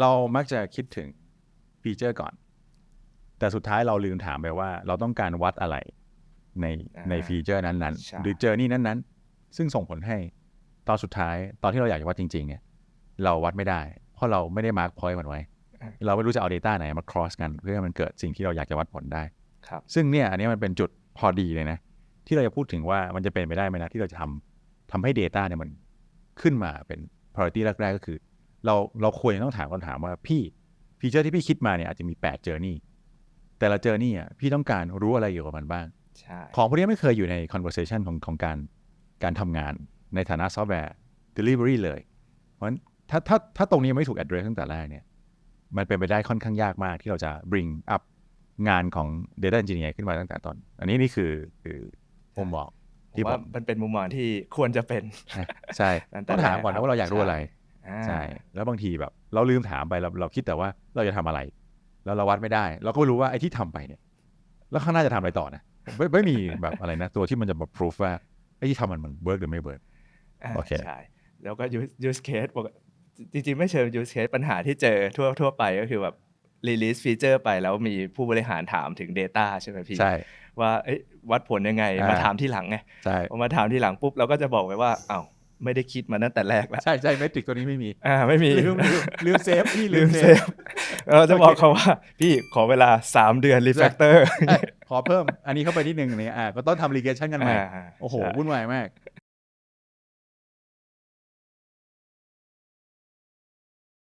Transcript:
เรามักจะคิดถึงฟีเจอร์ก่อน แต่สุดท้ายเราลืมถามไปว่า เราต้องการวัดอะไรในอ่าในฟีเจอร์นั้นใช่ๆหรือเจอนี่นั้นๆ ซึ่งส่งผลให้ตอนสุดท้ายตอนที่เราอยากจะวัดจริง ๆ เนี่ย เราวัดไม่ได้ เพราะเราไม่ได้มาร์กพอยต์มันไว้ เราไม่รู้จะเอา Data ไหนมา cross กัน เพื่อให้มันเกิดสิ่งที่เราอยากจะวัดผลได้ครับ ซึ่งเนี่ยอันนี้มันเป็นจุดพอดีเลยนะ ที่เราจะพูดถึงว่ามันจะเป็นไปได้ไหมนะที่เราจะทำทำให้ Data เนี่ยมันขึ้นมาเป็น priority แรกๆก็คือ เราเราควรจะต้องถามคำถามว่าพี่ฟีเจอร์ที่พี่คิดมาเนี่ยอาจจะมี8 journey แต่ละ journey อะพี่ต้องการรู้อะไรเกี่ยวกับมันบ้างใช่ของพวกนี้ไม่เคยอยู่ใน conversation ของของการการทำงานในฐานะซอฟต์แวร์ delivery เลย เพราะฉะนั้นถ้าถ้าถ้าตรงนี้ไม่ถูก address ตั้งแต่แรกเนี่ยมันเป็นไปได้ค่อนข้างยากมากที่เราจะ bring up งานของ data engineer ขึ้นมาตั้งแต่ต้นอันนี้นี่คือคือผมบอกผมที่ผว่ามมันเป็นมุมมองที่ควรจะเป็น ใช่ตั้งแต่ต้องถามก่อนแรกนะว่าเราอยากรู้อะไรอ่า ใช่แล้วบางทีแบบ เราลืมถามไปเราเราคิดแต่ว่าเราจะทำอะไร แล้วเราวัดไม่ได้ เราก็ไม่รู้ว่าไอ้ที่ทำไปเนี่ย แล้วข้างหน้าจะทำอะไรต่อนะไม่ไม่มีแบบอะไรนะ ตัวที่มันจะมา proof ว่าไอ้ที่ทำมันมันเวิร์กหรือไม่เวิร์กาโอเคใช่แล้วก็ use use case ปกจริงๆ ไม่เชิง use case ปัญหาที่เจอทั่วทั่วไปก็คือแบบ release feature ไปแล้วมีผู้บริหารถามถึง Data ใช่ไหมพี่ใช่ว่าเอ้ยวัดผลยังไงอ่ามมาถามที่หลังไงใช่พอมาถามที่หลังปุ๊บเราก็จะบอกไปว่าอ้าว ไม่ได้คิดมาตั้งแต่แรกแล้วใช่ใช่เมทริกตัวนี้ไม่มีอ่าไม่มีลืมลืมลืมเซฟพี่ลืลืมมเซเซฟฟเราจะบอกเขาว่า พี่ขอเวลา 3 เดือน refactor ขอเพิ่มอันนี้เข้าไปนิดนึงเนี่ยอ่าก็ต้องทำรีเกชันกันใหม่อ่าโอ้โหใช่วุ่นวายมาก